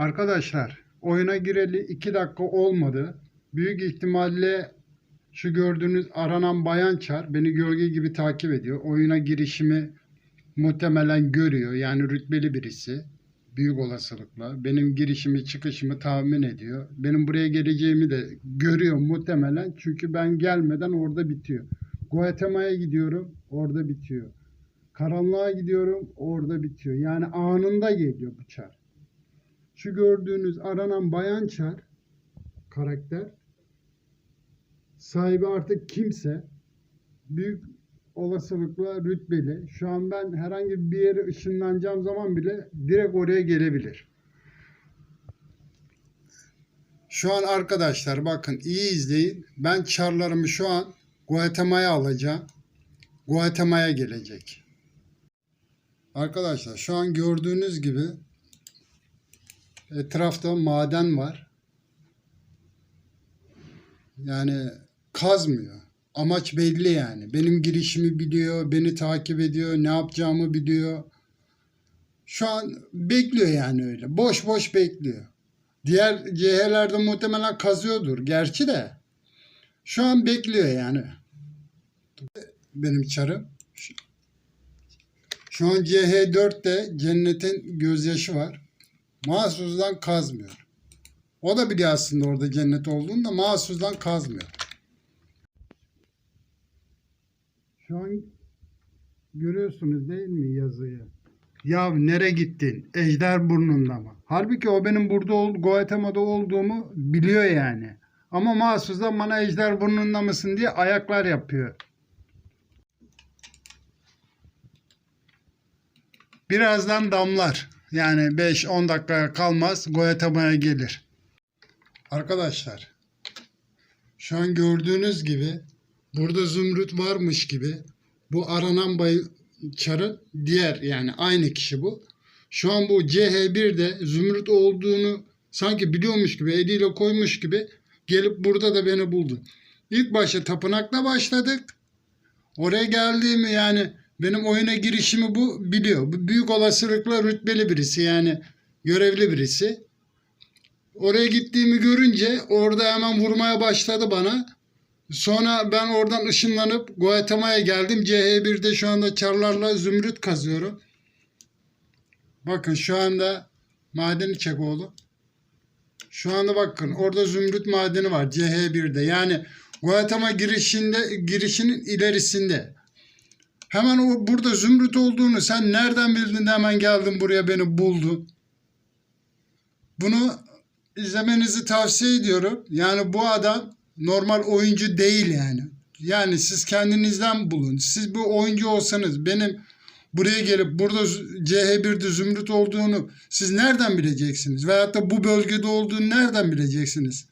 Arkadaşlar oyuna gireli 2 dakika olmadı. Büyük ihtimalle şu gördüğünüz aranan bayan çar beni gölge gibi takip ediyor. Oyuna girişimi muhtemelen görüyor. Yani rütbeli birisi. Büyük olasılıkla. Benim girişimi çıkışımı tahmin ediyor. Benim buraya geleceğimi de görüyor muhtemelen. Çünkü ben gelmeden orada bitiyor. Guatemala'ya gidiyorum. Orada bitiyor. Karanlığa gidiyorum. Orada bitiyor. Yani anında geliyor bu çar. Şu gördüğünüz aranan bayan çar karakter sahibi artık kimse büyük olasılıkla rütbeli. Şu an ben herhangi bir yere ışınlanacağım zaman bile direkt oraya gelebilir. Şu an arkadaşlar bakın iyi izleyin. Ben çarlarımı şu an Guatemala'ya alacağım. Guatemala'ya gelecek. Arkadaşlar şu an gördüğünüz gibi etrafta maden var. Yani kazmıyor. Amaç belli yani. Benim girişimi biliyor, beni takip ediyor, ne yapacağımı biliyor. Şu an bekliyor yani öyle. Boş boş bekliyor. Diğer CH'lerde muhtemelen kazıyordur gerçi de. Şu an bekliyor yani. Benim çarım. Şu- an CH4'te cennetin gözyaşı var. Mahsusdan kazmıyor. O da biliyor aslında orada cennet olduğunu da mahsusdan kazmıyor. Şu an görüyorsunuz değil mi yazıyı? Ya nere gittin? Ejder burnunda mı? Halbuki o benim burada ol, Guatemala'da olduğumu biliyor yani. Ama mahsusdan bana ejder burnunda mısın diye ayaklar yapıyor. Birazdan damlar. Yani 5-10 dakikaya kalmaz Guatemala'ya gelir. Arkadaşlar şu an gördüğünüz gibi burada zümrüt varmış gibi bu aranan bay çarın diğer yani aynı kişi bu. Şu an bu CH1'de zümrüt olduğunu sanki biliyormuş gibi eliyle koymuş gibi gelip burada da beni buldu. İlk başta tapınakla başladık. Oraya geldiğimi yani benim oyuna girişimi bu biliyor. Büyük olasılıkla rütbeli birisi yani görevli birisi. Oraya gittiğimi görünce orada hemen vurmaya başladı bana. Sonra ben oradan ışınlanıp Guatemala'ya geldim. CH1'de şu anda çarlarla zümrüt kazıyorum. Bakın şu anda madeni çek oğlum. Şu anda bakın orada zümrüt madeni var CH1'de. Yani Guatemala girişinde girişinin ilerisinde. Hemen o burada zümrüt olduğunu sen nereden bildin de hemen geldin buraya beni buldun. Bunu izlemenizi tavsiye ediyorum. Yani bu adam normal oyuncu değil yani. Yani siz kendinizden bulun. Siz bu oyuncu olsanız benim buraya gelip burada Z- CH1'de zümrüt olduğunu siz nereden bileceksiniz? Veyahut da bu bölgede olduğunu nereden bileceksiniz?